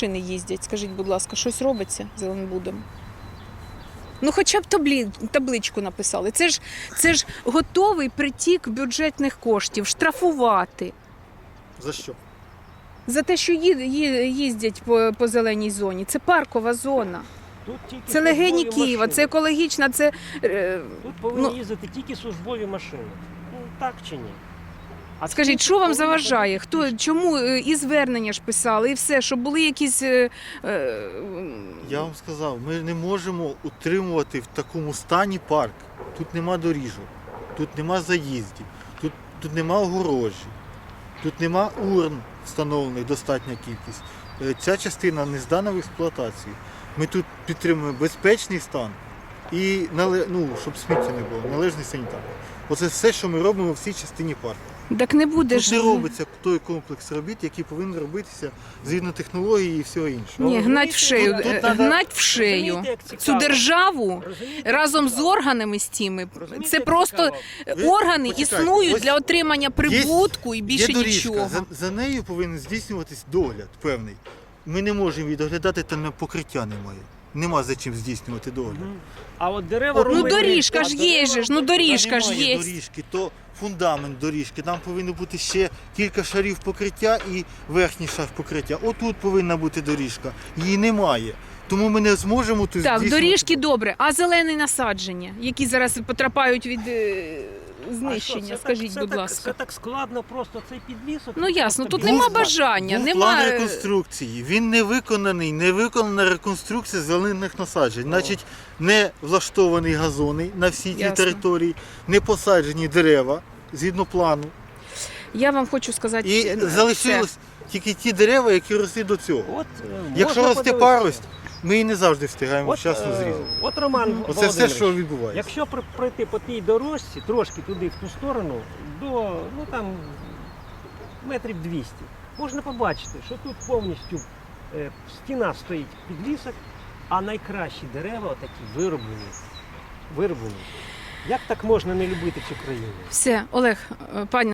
машини їздять? Скажіть, будь ласка, щось робиться Зеленбудом? Ну, хоча б таблі, табличку написали. Це ж, це ж готовий притік бюджетних коштів, штрафувати За що? за те, що ї- ї- їздять по, по зеленій зоні. Це паркова зона. Тут тільки Це легені службові Києва, машини. це екологічна, це. е, Тут повинні ну- їздити тільки службові машини. Ну так чи ні? А Скажіть, що вам заважає? Хто чому е, і звернення ж писали, і все, щоб були якісь. е, е, Я вам сказав, ми не можемо утримувати в такому стані парк. Тут нема доріжок, тут нема заїздів, тут, тут нема огорожі, тут нема урн встановлених достатня кількість. Е, Ця частина не здана в експлуатацію. Ми тут підтримуємо безпечний стан і ну, щоб сміття не було, належний санітар. Оце все, що ми робимо в цій частині парку. Так не буде Тут ж. не робиться той комплекс робіт, який повинен робитися згідно технології і всього іншого. Ні, гнать в шею, тут- тут е, надо- гнать в шею. Розумієте, як Цю цікаво? державу Розумієте, разом з цікаво? органами з тими. Розумієте, Це як просто цікаво? Ви органи почекайте, існують ось для отримання прибутку і більше Є доріжка, нічого. За, за нею повинен здійснюватись догляд певний. Ми не можемо її доглядати, там на покриття немає. Нема за чим здійснювати догляд. Мгм. А от дерева Ну робити- доріжка а ж дерева є же ж, ну доріжка ж Та немає є. доріжки, то фундамент доріжки. Там повинно бути ще кілька шарів покриття і верхній шар покриття. Отут повинна бути доріжка. Її немає. Тому ми не зможемо тут Так, здійснювати- доріжки добре, а зелені насадження, які зараз потрапляють від е, що, знищення, це скажіть, так, це будь так, ласка. Це так складно просто цей підвісок. Ну ясно, тут нема бюст. бажання, Був нема. план е, реконструкції. Він не виконаний, не виконана реконструкція зелених насаджень. Значить, не влаштовані газони на всій цій Ясно. території, не посаджені дерева згідно плану. Я вам хочу сказати, І е, залишилось тільки ті дерева, які росли до цього. От, е, Якщо можна росте подивитися. парость, ми її не завжди встигаємо От, вчасно е, зрізати. От Роман Оце все, Володимирович, що відбувається. Якщо при- пройти по тій дорожці, трошки туди, в ту сторону, до ну там метрів 200, можна побачити, що тут повністю е, стіна стоїть підлісок, а найкращі дерева такі вироблені. вироблені. Як так можна не любити цю країну? все, Олег, е, пані.